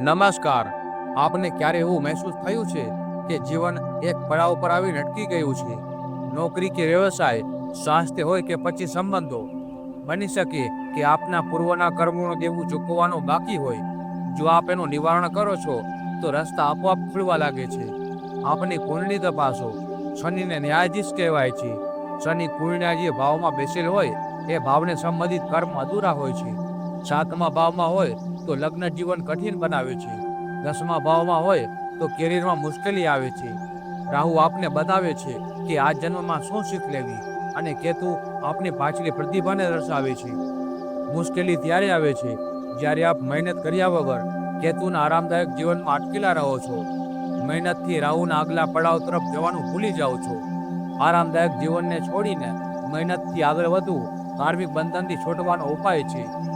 નમસ્કાર. આપને ક્યારે એવું મહેસૂસ થયું છે કે જીવન એક પડાવ પર આવીને અટકી ગયું છે? નોકરી કે વ્યવસાય, સ્વાસ્થ્ય હોય કે પછી સંબંધો? બની શકે કે આપના પૂર્વના કર્મોનું દેવું ચૂકવવાનું બાકી હોય. જો આપ એનું નિવારણ કરો છો, તો રસ્તા આપોઆપ ખુલવા લાગે છે. આપની કુંડળી તપાસો. શનિને ન્યાયાધીશ કહેવાય છે. શનિ કુંડળના જે ભાવમાં બેસેલ હોય, એ ભાવને સંબંધિત કર્મ અધૂરા હોય છે. સાતમા ભાવમાં હોય તો લગ્ન જીવન કઠિન બનાવે છે. દસમા ભાવમાં હોય તો કેરિયરમાં મુશ્કેલી આવે છે. રાહુ આપને બતાવે છે કે આ જન્મમાં શું શીખ લેવી અને કેતુ આપની પાછલી પ્રતિભાને દર્શાવે છે. મુશ્કેલી ત્યારે આવે છે જ્યારે આપ મહેનત કર્યા વગર કેતુના આરામદાયક જીવનમાં અટકેલા રહો છો. મહેનતથી રાહુના આગલા પડાવ તરફ જવાનું ભૂલી જાઓ છો. આરામદાયક જીવનને છોડીને મહેનતથી આગળ વધવું ધાર્મિક બંધનથી છોટવાનો ઉપાય છે.